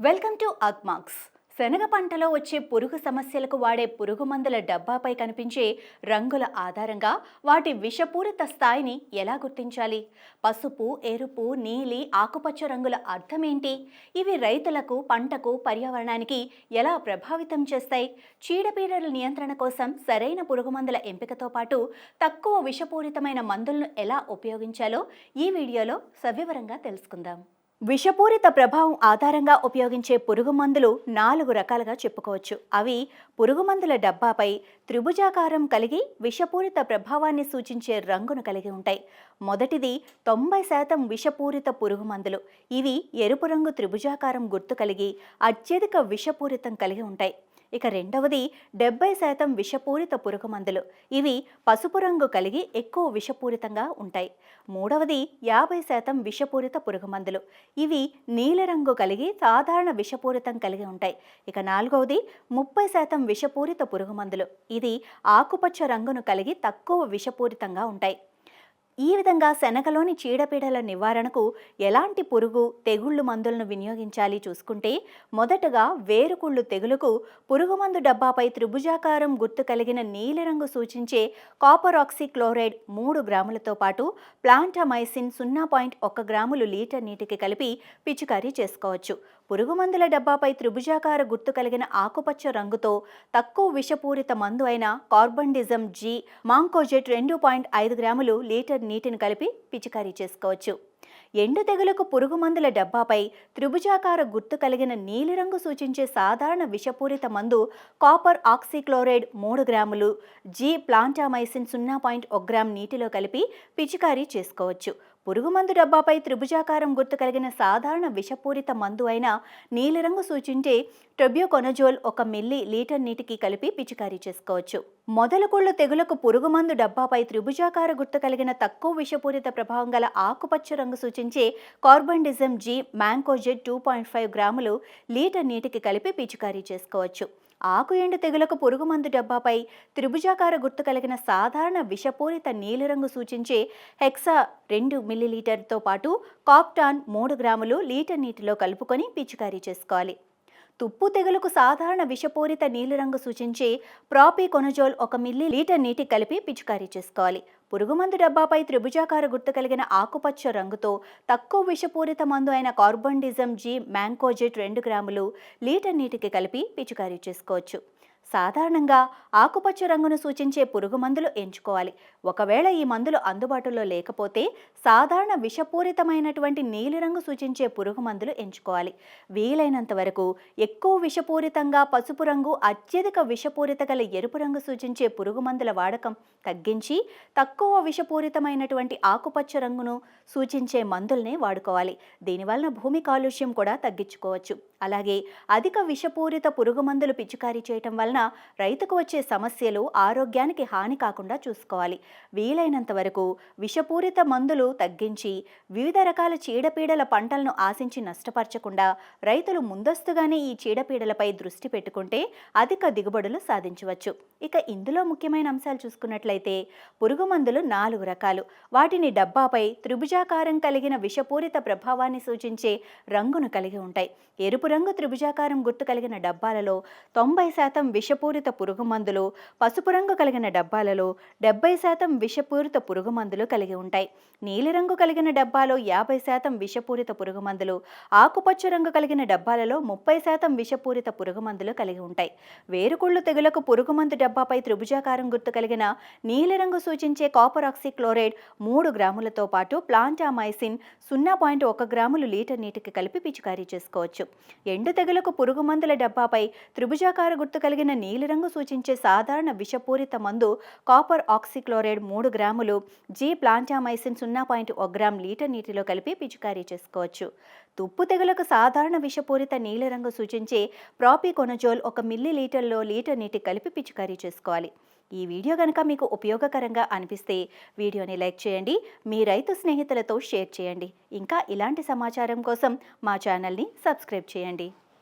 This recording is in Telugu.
Welcome to Agmax. శనగ పంటలో వచ్చే పురుగు సమస్యలకు వాడే పురుగు మందుల డబ్బాపై కనిపించే రంగుల ఆధారంగా వాటి విషపూరిత స్థాయిని ఎలా గుర్తించాలి? పసుపు ఎరుపు నీలి ఆకుపచ్చ రంగుల అర్థమేంటి ఇవి రైతులకు పంటకు పర్యావరణానికి ఎలా ప్రభావితం చేస్తాయి? చీడపీడల నియంత్రణ కోసం సరైన పురుగు మందుల ఎంపికతో పాటు తక్కువ విషపూరితమైన మందులను ఎలా ఉపయోగించాలో ఈ వీడియోలో సవివరంగా తెలుసుకుందాం. విషపూరిత ప్రభావం ఆధారంగా ఉపయోగించే పురుగు మందులు నాలుగు రకాలుగా చెప్పుకోవచ్చు. అవి పురుగు మందుల డబ్బాపై త్రిభుజాకారం కలిగి విషపూరిత ప్రభావాన్ని సూచించే రంగును కలిగి ఉంటాయి. మొదటిది తొంభై శాతం విషపూరిత పురుగు మందులు. ఇవి ఎరుపు రంగు త్రిభుజాకారం గుర్తు కలిగి అత్యధిక విషపూరితం కలిగి ఉంటాయి. ఇక రెండవది డెబ్బై శాతం విషపూరిత పురుగుమందులు. ఇవి పసుపు రంగు కలిగి ఎక్కువ విషపూరితంగా ఉంటాయి. మూడవది యాభై శాతం విషపూరిత పురుగుమందులు. ఇవి నీలరంగు కలిగి సాధారణ విషపూరితం కలిగి ఉంటాయి. ఇక నాలుగవది ముప్పై శాతం విషపూరిత పురుగుమందులు. ఇది ఆకుపచ్చ రంగును కలిగి తక్కువ విషపూరితంగా ఉంటాయి. ఈ విధంగా శనగలోని చీడపీడల నివారణకు ఎలాంటి పురుగు తెగుళ్ళు మందులను వినియోగించాలి చూసుకుంటే మొదటగా వేరుకుళ్ళు తెగులుకు పురుగుమందు డబ్బాపై త్రిభుజాకారం గుర్తు కలిగిన నీలిరంగు సూచించే కాపర్ ఆక్సిక్లోరైడ్ మూడు గ్రాములతో పాటు ప్లాంటామైసిన్ సున్నా పాయింట్ ఒక్క గ్రాములు లీటర్ నీటికి కలిపి పిచికారీ చేసుకోవచ్చు. పురుగుమందుల డబ్బాపై త్రిభుజాకార గుర్తు కలిగిన ఆకుపచ్చ రంగుతో తక్కువ విషపూరిత మందు అయిన కార్బండిజం జీ మాంకోజెట్ రెండు పాయింట్ ఐదు గ్రాములు లీటర్ నీటిని కలిపి పిచికారీ చేసుకోవచ్చు. ఎండు తెగులకు పురుగుమందుల డబ్బాపై త్రిభుజాకార గుర్తు కలిగిన నీలిరంగు సూచించే సాధారణ విషపూరిత మందు కాపర్ ఆక్సిక్లోరైడ్ మూడు గ్రాములు జీ ప్లాంటామైసిన్ సున్నా పాయింట్ ఒక గ్రామ్ నీటిలో కలిపి పిచికారీ చేసుకోవచ్చు. పురుగుమందు డబ్బాపై త్రిభుజాకారం గుర్తు కలిగిన సాధారణ విషపూరిత మందు అయిన నీలిరంగు సూచించే ట్రబ్యోకొనజోల్ ఒక మిల్లీ లీటర్ నీటికి కలిపి పిచికారీ చేసుకోవచ్చు. మొదలకుళ్ళు తెగులకు పురుగుమందు డబ్బాపై త్రిభుజాకార గుర్తు కలిగిన తక్కువ విషపూరిత ప్రభావం గల ఆకుపచ్చ రంగు సూచించే కార్బండిజం జీ మ్యాంకోజెట్ టూ పాయింట్ ఫైవ్ గ్రాములు లీటర్ నీటికి కలిపి పిచికారీ చేసుకోవచ్చు. ఆకు ఎండు తెగులకు పురుగుమందు డబ్బాపై త్రిభుజాకార గుర్తు కలిగిన సాధారణ విషపూరిత నీలిరంగు సూచించే హెక్సా రెండు మిల్లీలీటర్తో పాటు కాప్టాన్ మూడు గ్రాములు లీటర్ నీటిలో కలుపుకొని పిచికారీ చేసుకోవాలి. తుప్పు తెగులకు సాధారణ విషపూరిత నీలిరంగు సూచించే ప్రాపీ కొనజోల్ ఒక మిల్లీ లీటర్ నీటి కలిపి పిచికారీ చేసుకోవాలి. పురుగుమందు డబ్బాపై త్రిభుజాకార గుర్తు కలిగిన ఆకుపచ్చ రంగుతో తక్కువ విషపూరిత మందు అయిన కార్బండిజం జీ మ్యాంకోజెట్ రెండు గ్రాములు లీటర్ నీటికి కలిపి పిచికారీ చేసుకోవచ్చు. సాధారణంగా ఆకుపచ్చ రంగును సూచించే పురుగు మందులు ఎంచుకోవాలి. ఒకవేళ ఈ మందులు అందుబాటులో లేకపోతే సాధారణ విషపూరితమైనటువంటి నీలిరంగు సూచించే పురుగు మందులు ఎంచుకోవాలి. వీలైనంత వరకు ఎక్కువ విషపూరితంగా పసుపు రంగు అత్యధిక విషపూరిత గల ఎరుపు రంగు సూచించే పురుగు మందుల వాడకం తగ్గించి తక్కువ విషపూరితమైనటువంటి ఆకుపచ్చ రంగును సూచించే మందుల్నే వాడుకోవాలి. దీనివలన భూమి కాలుష్యం కూడా తగ్గించుకోవచ్చు. అలాగే అధిక విషపూరిత పురుగు మందులు పిచికారీ చేయటం వలన రైతుకు వచ్చే సమస్యలు ఆరోగ్యానికి హాని కాకుండా చూసుకోవాలి. వీలైనంత వరకు విషపూరిత మందులు తగ్గించి వివిధ రకాల చీడపీడల పంటలను ఆశించి నష్టపరచకుండా రైతులు ముందస్తుగానే ఈ చీడపీడలపై దృష్టి పెట్టుకుంటే అధిక దిగుబడులు సాధించవచ్చు. ఇక ఇందులో ముఖ్యమైన అంశాలు చూసుకున్నట్లయితే పురుగు మందులు నాలుగు రకాలు. వాటిని డబ్బాపై త్రిభుజాకారం కలిగిన విషపూరిత ప్రభావాన్ని సూచించే రంగును కలిగి ఉంటాయి. ఎరుపు రంగు త్రిభుజాకారం గుర్తు కలిగిన డబ్బాలలో తొంభై శాతం విషపూరిత పురుగు మందులు పసుపు రంగు కలిగిన డబ్బాలలో డెబ్బై శాతం విషపూరిత పురుగు మందులు కలిగి ఉంటాయి. నీలిరంగు కలిగిన డబ్బాలో యాభై శాతం విషపూరిత పురుగు మందులు ఆకుపచ్చ రంగు కలిగిన డబ్బాలలో ముప్పై శాతం విషపూరిత పురుగు మందులు కలిగి ఉంటాయి. వేరుకుళ్ళు తెగులకు పురుగు మందు డబ్బాపై త్రిభుజాకారం గుర్తు కలిగిన నీలిరంగు సూచించే కాపర్ ఆక్సిక్లోరైడ్ మూడు గ్రాములతో పాటు ప్లాంటామైసిన్ సున్నా పాయింట్ ఒక గ్రాములు లీటర్ నీటికి కలిపి పిచికారీ చేసుకోవచ్చు. ఎండు తెగులకు పురుగు మందుల డబ్బాపై త్రిభుజాకార గుర్తు కలిగిన నీలిరంగు సూచించే సాధారణ విషపూరిత మందు కాపర్ ఆక్సిక్లోరైడ్ మూడు గ్రాములు జీ ప్లాంటామైసిన్ సున్నా పాయింట్ ఒక గ్రామ్ లీటర్ నీటిలో కలిపి పిచికారీ చేసుకోవచ్చు. తుప్పు తెగులకు సాధారణ విషపూరిత నీలిరంగు సూచించే ప్రాపికొనజోల్ ఒక మిల్లీ లీటర్లో లీటర్ నీటి కలిపి పిచికారీ చేసుకోవాలి. ఈ వీడియో కనుక మీకు ఉపయోగకరంగా అనిపిస్తే వీడియోని లైక్ చేయండి మీ రైతు స్నేహితులతో షేర్ చేయండి. ఇంకా ఇలాంటి సమాచారం కోసం మా ఛానల్ని సబ్స్క్రైబ్ చేయండి.